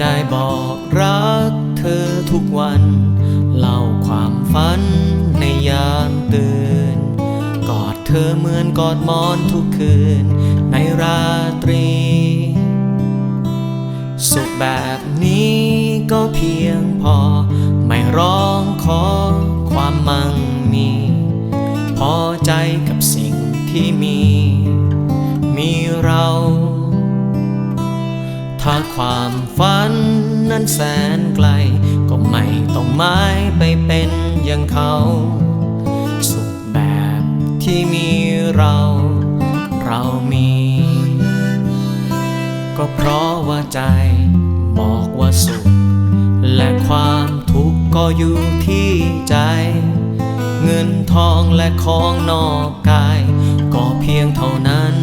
ได้บอกรักเธอทุกวัน เล่าความฝันในยามตื่น กอดเธอเหมือนกอดมอนทุกคืน ในราตรี สุขแบบนี้ก็เพียงพอ ไม่ร้องขอความมั่งมี พอใจกับสิ่งที่มี มีเราาความฝันนั้นแสนไกล ก็ไม่ต้องหมายไปเป็นอย่างเขา สุขแบบที่มีเรา เรามี ก็เพราะว่าใจบอกว่าสุข และความทุกข์ก็อยู่ที่ใจ เงินทองและของนอกกาย ก็เพียงเท่านั้น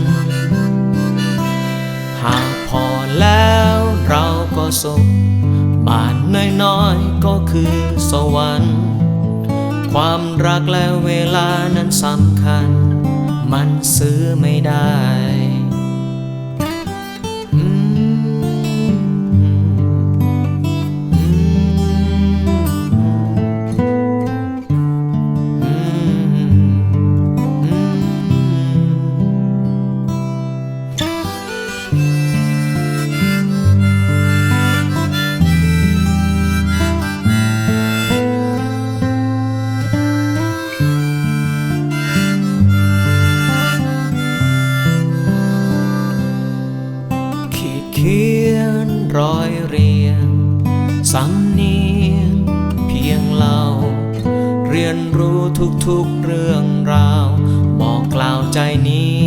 ศพบ้านน้อยๆก็คือสวรรค์ ความรักและเวลานั้นสำคัญ มันซื้อไม่ได้ ขีดเขียนรอยเรียงสำเนียงเพียงเรา เรียนรู้ทุกๆเรื่องราว บอกกล่าวใจนี้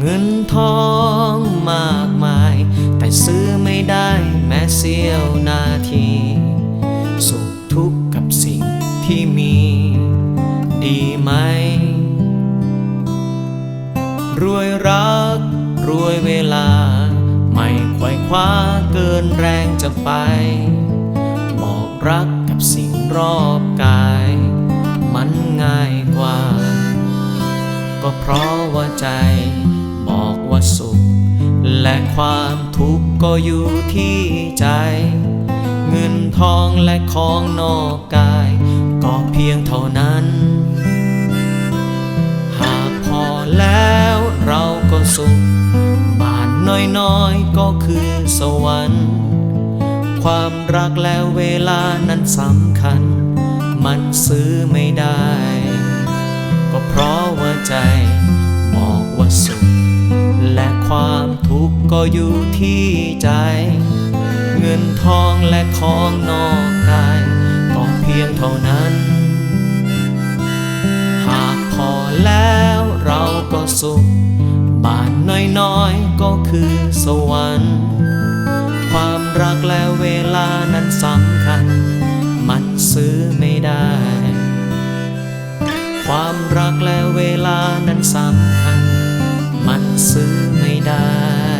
เงินทองมากมาย แต่ซื้อไม่ได้แม้เสี้ยวนาที สุขทุกข์กับสิ่งที่มี ดีไหม รวยรัก รวยเวลา ไม่ไขว่คว้าเกินแรงจะไป บอกรักกับสิ่งรอบกาย มันง่ายกว่า ก็เพราะว่าใจ บอกว่าสุข และความทุกข์ก็อยู่ที่ใจ เงินทองและของนอกกาย ก็เพียงเท่านั้นหากพอแล้วเราก็สุข นน้อยก็คือสวรรค์ ความรักและเวลานั้นสำคัญ มันซื้อไม่ได้ ก็เพราะว่าใจบอกว่าสุข และความทุกข์ก็อยู่ที่ใจ เงินทองและของนอกกายก็เพียงเท่านั้น หากพอแล้วเราก็สุข บ้านน้อยๆก็คือสวรรค์ ความรักและเวลานั้นสำคัญ มันซื้อไม่ได้ ความรักและเวลานั้นสำคัญ มันซื้อไม่ได้